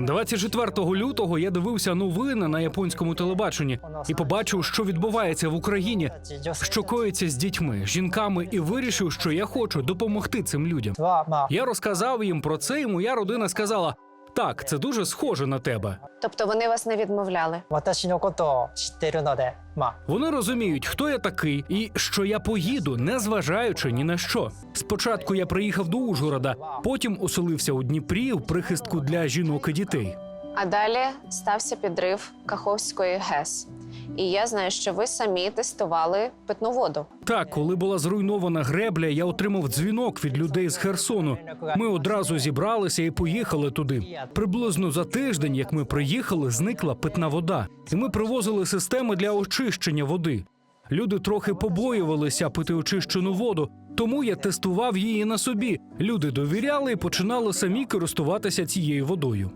24 лютого я дивився новини на японському телебаченні і побачив, що відбувається в Україні, що коїться з дітьми, жінками, і вирішив, що я хочу допомогти цим людям. Я розказав їм про це, і моя родина сказала: так, це дуже схоже на тебе. Тобто вони вас не відмовляли. Вони розуміють, хто я такий і що я поїду, не зважаючи ні на що. Спочатку я приїхав до Ужгорода, потім оселився у Дніпрі в прихистку для жінок і дітей. А далі стався підрив Каховської ГЕС. І я знаю, що ви самі тестували питну воду. Так, коли була зруйнована гребля, я отримав дзвінок від людей з Херсону. Ми одразу зібралися і поїхали туди. Приблизно за тиждень, як ми приїхали, зникла питна вода, і ми привозили системи для очищення води. Люди трохи побоювалися пити очищену воду, тому я тестував її на собі. Люди довіряли і починали самі користуватися цією водою.